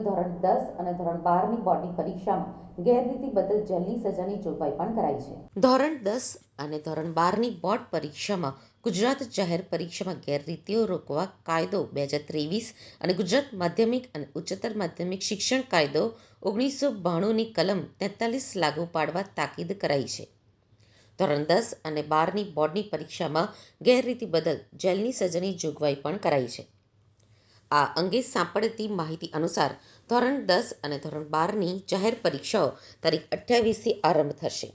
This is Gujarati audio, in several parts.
ધોરણ દસ અને ધોરણ બારની બોર્ડની પરીક્ષામાં ગેરરીતિ બદલ જેલની સજાની જોગવાઈ પણ કરાઈ છે. ધોરણ દસ અને ધોરણ બારની બોર્ડ પરીક્ષામાં ગુજરાત જાહેર પરીક્ષામાં ગેરરીતિઓ રોકવા કાયદો બે હજાર ત્રેવીસ અને ગુજરાત માધ્યમિક અને ઉચ્ચતર માધ્યમિક શિક્ષણ કાયદો ઓગણીસો બાણુંની કલમ તેતાલીસ લાગુ પાડવા તાકીદ કરાઈ છે. ધોરણ દસ અને બારની બોર્ડની પરીક્ષામાં ગેરરીતિ બદલ જેલની સજાની જોગવાઈ પણ કરાઈ છે. આ અંગે સાંપડતી માહિતી અનુસાર ધોરણ દસ અને ધોરણ બારની જાહેર પરીક્ષાઓ તારીખ અઠ્યાવીસથી આરંભ થશે.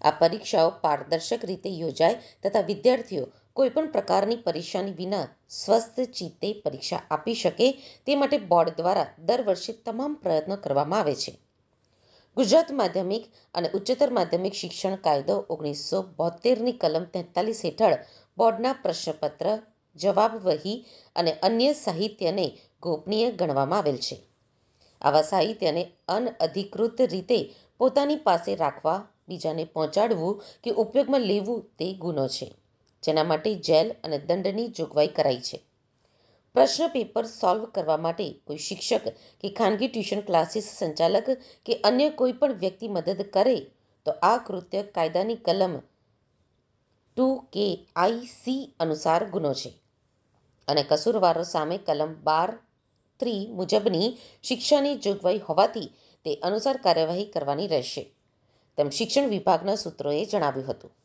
આ પરીક્ષાઓ પારદર્શક રીતે યોજાય તથા વિદ્યાર્થીઓ કોઈપણ પ્રકારની પરેશાની વિના સ્વસ્થ ચિત્તે પરીક્ષા આપી શકે તે માટે બોર્ડ દ્વારા દર વર્ષે તમામ પ્રયત્નો કરવામાં આવે છે. ગુજરાત માધ્યમિક અને ઉચ્ચતર માધ્યમિક શિક્ષણ કાયદો ઓગણીસો બોતેરની કલમ તેતાલીસ હેઠળ બોર્ડના પ્રશ્નપત્ર જવાબવહી અને અન્ય સાહિત્યને ગોપનીય ગણવામાં આવેલ છે. આવા સાહિત્યને અનઅધિકૃત રીતે પોતાની પાસે રાખવા બીજાને પહોંચાડવું કે ઉપયોગમાં લેવું તે ગુનો છે, જેના માટે જેલ અને દંડની જોગવાઈ કરાઈ છે. પ્રશ્ન પેપર સોલ્વ કરવા માટે કોઈ શિક્ષક કે ખાનગી ટ્યુશન ક્લાસીસ સંચાલક કે અન્ય કોઈ પણ વ્યક્તિ મદદ કરે, તો આ કૃત્ય કાયદાની કલમ ટુ કે આઈ સી અનુસાર ગુનો છે. અને કસૂરવારો સામે કલમ બાર ત્રી મુજબની શિક્ષાની જોગવાઈ હોવાથી તે અનુસાર કાર્યવાહી કરવાની રહેશે. તેમ શિક્ષણ વિભાગના સૂત્રોએ જણાવ્યું હતું.